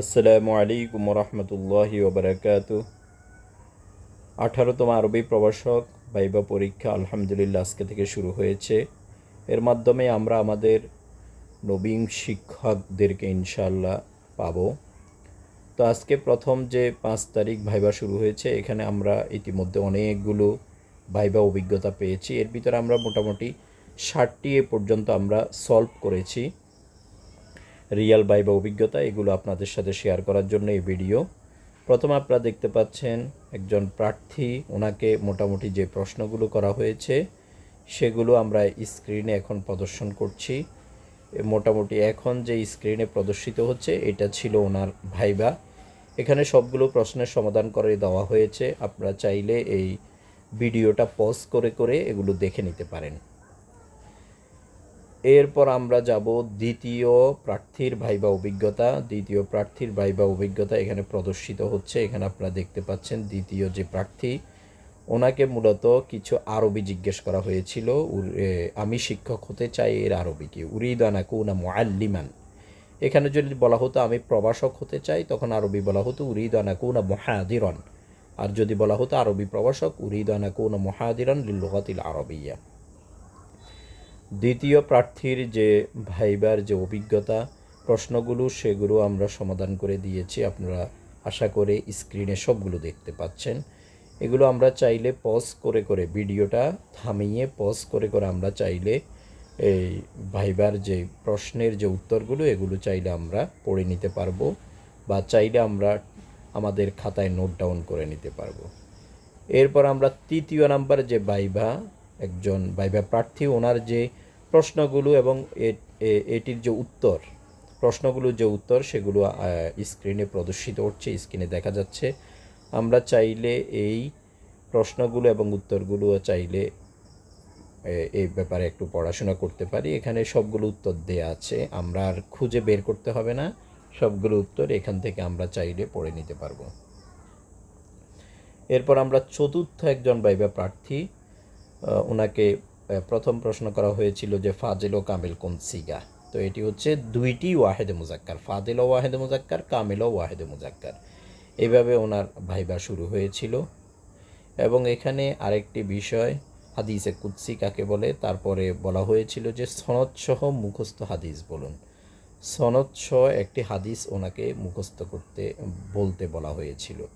আসসালামু আলাইকুম রহমতুল্লাহি ওবরাকাত আঠারোতম আরবি প্রভাষক বাইবা পরীক্ষা আলহামদুলিল্লাহ আজকে থেকে শুরু হয়েছে। এর মাধ্যমে আমরা আমাদের নবীন শিক্ষকদেরকে ইনশাল্লাহ পাব। তো আজকে প্রথম যে পাঁচ তারিখ ভাইবা শুরু হয়েছে, এখানে আমরা ইতিমধ্যে অনেকগুলো ভাইবা অভিজ্ঞতা পেয়েছি। এর ভিতরে আমরা মোটামুটি ষাটটি এ পর্যন্ত আমরা সলভ করেছি। রিয়াল বাই বা অভিজ্ঞতা, এগুলো আপনাদের সাথে শেয়ার করার জন্য এই ভিডিও। প্রথম আপনারা দেখতে পাচ্ছেন একজন প্রার্থী, ওনাকে মোটামুটি যে প্রশ্নগুলো করা হয়েছে, সেগুলো আমরা স্ক্রিনে এখন প্রদর্শন করছি। মোটামুটি এখন যে স্ক্রিনে প্রদর্শিত হচ্ছে, এটা ছিল ওনার ভাইবা। এখানে সবগুলো প্রশ্নের সমাধান করে দেওয়া হয়েছে। আপনারা চাইলে এই ভিডিওটা পজ করে করে এগুলো দেখে নিতে পারেন। এরপর আমরা যাব দ্বিতীয় প্রার্থীর ভাইবা অভিজ্ঞতা। দ্বিতীয় প্রার্থীর ভাইবা অভিজ্ঞতা এখানে প্রদর্শিত হচ্ছে। এখানে আপনারা দেখতে পাচ্ছেন দ্বিতীয় যে প্রার্থী, ওনাকে মূলত কিছু আরবি জিজ্ঞেস করা হয়েছিল। আমি শিক্ষক হতে চাই এর আরবি কি? উরিদানা কুনা মুআল্লিমান। এখানে যদি বলা হতো আমি প্রবাসক হতে চাই, তখন আরবি বলা হতো উরিদানা কুনা মহাদিরন। আর যদি বলা হতো আরবি প্রভাষক, উরিদানা কুনা মহাদিরন লিল্লুগাতিল আরবিয়া। দ্বিতীয় প্রার্থীর যে ভাইবার যে অভিজ্ঞতা, প্রশ্নগুলো সেগুলো আমরা সমাধান করে দিয়েছি। আপনারা আশা করে স্ক্রিনে সবগুলো দেখতে পাচ্ছেন। এগুলো আমরা চাইলে পজ করে করে ভিডিওটা থামিয়ে পজ করে করে আমরা চাইলে এই ভাইবার যে প্রশ্নের যে উত্তরগুলো, এগুলো চাইলে আমরা পড়ে নিতে পারব বা চাইলে আমরা আমাদের খাতায় নোট ডাউন করে নিতে পারব। এরপর আমরা তৃতীয় নাম্বার যে বাইভা একজন বাইভা প্রার্থী, ওনার যে প্রশ্নগুলো এবং এটির যে উত্তর, প্রশ্নগুলোর যে উত্তর সেগুলো স্ক্রিনে প্রদর্শিত হচ্ছে, স্ক্রিনে দেখা যাচ্ছে। আমরা চাইলে এই প্রশ্নগুলো এবং উত্তরগুলো চাইলে এই ব্যাপারে একটু পড়াশোনা করতে পারি। এখানে সবগুলো উত্তর দেয়া আছে। আমরা আর খুঁজে বের করতে হবে না। সবগুলো উত্তর এখান থেকে আমরা চাইলে পড়ে নিতে পারব। এরপর আমরা চতুর্থ একজন বাইবা প্রার্থী ওনাকে প্রথম প্রশ্ন করা হয়েছিল যে ফাজিল ও কামিল কোন সিগা? তো এটি হচ্ছে দুইটি ওয়াহেদে মুজাক্কার ফাদিল ও ওয়াহেদে মুজাক্কার, কামিল ও ওয়াহেদে মুজাক্কার। এইভাবে ওনার ভাইবা শুরু হয়েছিল। এবং এখানে আরেকটি বিষয়, হাদিসে কুৎসি কাকে বলে, তারপরে বলা হয়েছিল যে সনদ সহ মুখস্থ হাদিস বলুন। সনদ সহ একটি হাদিস ওনাকে মুখস্থ করতে, বলতে বলা হয়েছিল।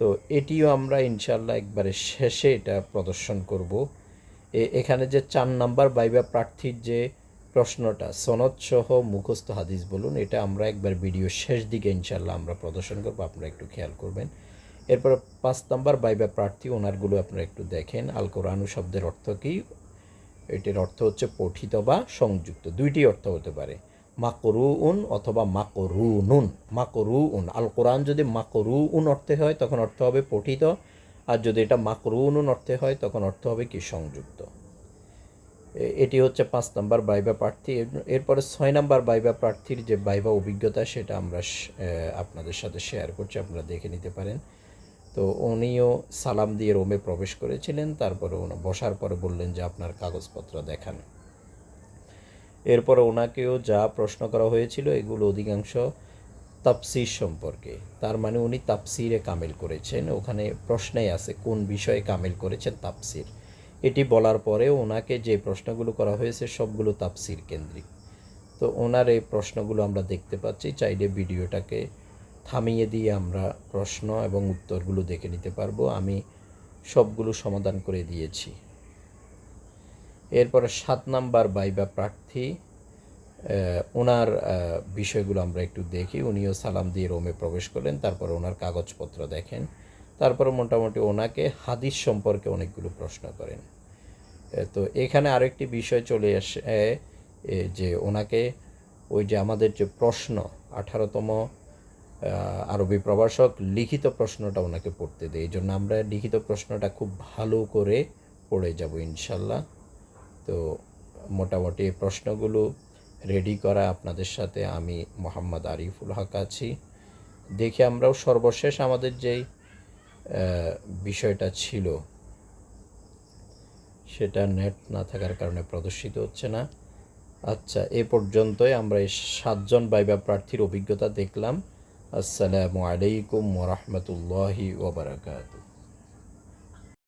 তো এটিও আমরা ইনশাল্লাহ একবারে শেষে এটা প্রদর্শন করব। এখানে যে চার নাম্বার বাইবা প্রার্থীর যে প্রশ্নটা, সনদ সহ মুখস্থ হাদিস বলুন, এটা আমরা একবার ভিডিও শেষ দিকে ইনশাল্লাহ আমরা প্রদর্শন করব, আপনারা একটু খেয়াল করবেন। এরপর পাঁচ নাম্বার বাইবা প্রার্থী, ওনারগুলো আপনারা একটু দেখেন, আল কোরআনু শব্দের অর্থ কি? এটির অর্থ হচ্ছে পঠিত বা সংযুক্ত, দুইটি অর্থ হতে পারে। মাকরু উন অথবা মাকরু নুন মাকরু উন আল কোরআন যদি মাকরু উন অর্থে হয়, তখন অর্থ হবে পঠিত। আর যদি এটা মাকরু উন অর্থে হয়, তখন অর্থ হবে কি? সংযুক্ত। এটি হচ্ছে পাঁচ নাম্বার বাইবা প্রার্থী। এরপরে ছয় নাম্বার বাইবা প্রার্থীর যে বাইবা অভিজ্ঞতা, সেটা আমরা আপনাদের সাথে শেয়ার করছি, আপনারা দেখে নিতে পারেন। তো উনিও সালাম দিয়ে রোমে প্রবেশ করেছিলেন, তারপরে বসার পরে বললেন যে, আপনার কাগজপত্র দেখান। এরপরে ওনাকেও যা প্রশ্ন করা হয়েছিল, এগুলো অধিকাংশ তাপসির সম্পর্কে। তার মানে উনি তাপসিরে কামেল করেছেন। ওখানে প্রশ্নেই আছে কোন বিষয়ে কামেল করেছেন তাপসির এটি বলার পরে ওনাকে যে প্রশ্নগুলো করা হয়েছে, সবগুলো তাপসির কেন্দ্রিক। তো ওনার এই প্রশ্নগুলো আমরা দেখতে পাচ্ছি। চাইলে ভিডিওটাকে থামিয়ে দিয়ে আমরা প্রশ্ন এবং উত্তরগুলো দেখে নিতে পারব। আমি সবগুলো সমাধান করে দিয়েছি। এরপরে সাত নাম্বার বাইবা প্রার্থী ওনার বিষয়গুলো আমরা একটু দেখি। উনিও সালাম দিয়ে রোমে প্রবেশ করলেন, তারপর ওনার কাগজপত্র দেখেন। তারপর মোটামুটি ওনাকে হাদিস সম্পর্কে অনেকগুলো প্রশ্ন করেন। তো এখানে আরেকটি বিষয় চলে আসে যে ওনাকে ওই যে আমাদের যে প্রশ্ন, আঠারোতম আরবি প্রভাষক লিখিত প্রশ্নটা ওনাকে পড়তে দেয়। এই জন্য আমরা লিখিত প্রশ্নটা খুব ভালো করে পড়ে যাব ইনশাল্লাহ। তো মোটামুটি প্রশ্নগুলো রেডি করা আপনাদের সাথে আমি মোহাম্মদ আরিফুল হক আছি। দেখে আমরাও সর্বশেষ আমাদের যেই বিষয়টা ছিল, সেটা নেট না থাকার কারণে প্রদর্শিত হচ্ছে না। আচ্ছা এ পর্যন্তই আমরা এই সাতজন বাইবা প্রার্থীর অভিজ্ঞতা দেখলাম। আসসালামু আলাইকুম ওরহমতুল্লাহি ওবরাকাতু